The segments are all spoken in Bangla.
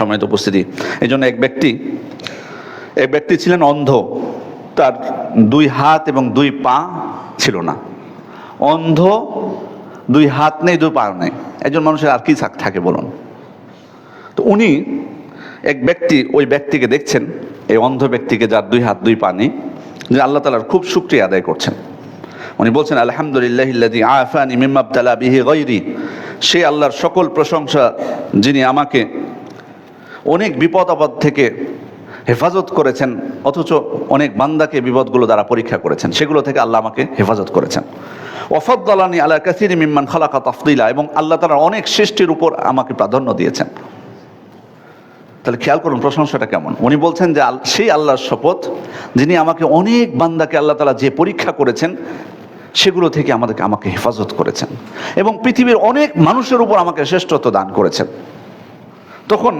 সময়ত উপস্থিতি। এই জন্য এক ব্যক্তি এক ব্যক্তি ছিলেন অন্ধ। তার দুই হাত এবং দুই পা ছিল না। অন্ধ, দুই হাত নেই, দুই পা নেই। একজন মানুষের আর কি থাকে বলুন। তো উনি এক ব্যক্তি, ওই ব্যক্তিকে দেখছেন, এই অন্ধ ব্যক্তিকে যার দুই হাত, দুই পা নেই যে আল্লাহ তালার খুব শুক্রিয়া আদায় করছেন। উনি বলছেন, আলহামদুলিল্লাহ আফানি বিহি সে আল্লাহর সকল প্রশংসা যিনি আমাকে অনেক বিপদ আপদ থেকে হেফাজত করেছেন, অথচ অনেক বান্দাকে বিপদগুলো দ্বারা পরীক্ষা করেছেন। সেগুলো থেকে আল্লাহ আমাকে হেফাজত করেছেন। ওফদ্দালানি আল্লাহ কাসির মিম্মান খালাকা তাফদিলা, এবং আল্লাহ তারা অনেক সৃষ্টির উপর আমাকে প্রাধান্য দিয়েছেন। তাহলে খেয়াল করুন প্রশংসাটা কেমন। উনি বলছেন যে সেই আল্লাহর শপথ, যিনি আমাকে অনেক বান্দাকে আল্লাহ তালা যে পরীক্ষা করেছেন, সেগুলো থেকে আমাদেরকে, আমাকে হেফাজত করেছেন। এবং পৃথিবীর অনেক মানুষের উপর আমাকে শ্রেষ্ঠত্ব দান করেছেন। তখন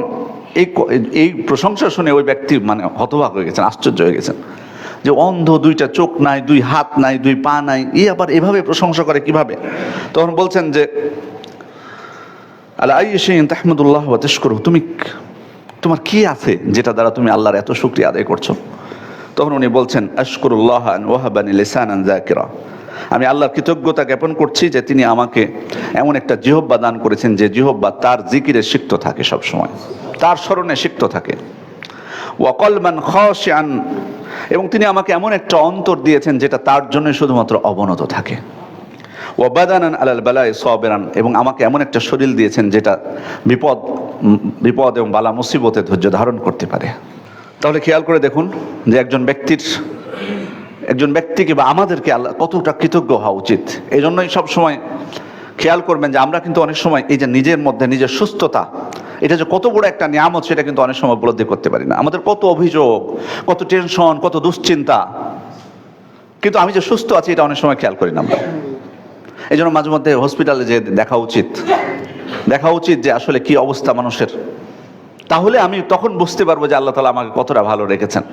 এই এই প্রশংসা শুনে ওই ব্যক্তি মানে হতবাক হয়ে গেছেন, আশ্চর্য হয়ে গেছেন। যে অন্ধ, দুইটা চোখ নাই, দুই হাত নাই, দুই পা নাই ই আবার এভাবে প্রশংসা করে কীভাবে? তখন বলছেন যে আল্লাহ আইসিন তাহমদুল্লাহ তেস্কর তুমি তোমার কি আছে যেটা দ্বারা তুমি আল্লাহর এত শুক্রিয়া আদায় করছ? তখন উনি বলছেন, আশকুরুল্লাহ ওয়াহাবানি লেসান জাকিরা আমি আল্লাহর কৃতজ্ঞতা জ্ঞাপন করছি যে তিনি আমাকে এমন একটা জিহব্বা দান করেছেন যে জিহব্বা তার জিকিরে সিক্ত থাকে সব সময় তার স্মরণে সিক্ত থাকে। ওয়াকলমান খান এবং তিনি আমাকে এমন একটা অন্তর দিয়েছেন যেটা তার জন্য শুধুমাত্র অবনত থাকে। ওয়াবাদানান আলাল বালায় সবেরান। এবং আমাকে এমন একটা শরীর দিয়েছেন যেটা বিপদ বিপদ এবং বালা মুসিবতে ধৈর্য ধারণ করতে পারে। তাহলে খেয়াল করে দেখুন যে একজন ব্যক্তির একজন ব্যক্তিকে বা আমাদেরকে আল্লাহ কতটা কৃতজ্ঞ হওয়া উচিত? এই জন্যই সবসময় খেয়াল করবেন যে আমরা কিন্তু অনেক সময় এই যে নিজের মধ্যে নিজের সুস্থতা, এটা যে কত বড় একটা নিয়ামত সেটা কিন্তু অনেক সময় উপলব্ধি করতে পারি না। আমাদের কত অভিযোগ, কত টেনশন, কত দুশ্চিন্তা। কিন্তু আমি যে সুস্থ আছি এটা অনেক সময় খেয়াল করি না আমরা। এই জন্য মাঝে মধ্যে হসপিটালে যে দেখা উচিত। দেখা উচিত যে আসলে কি অবস্থা মানুষের। তাহলে আমি তখন বুঝতে পারব যে আল্লাহ তালা আমাকে কতটা ভালো রেখেছেন।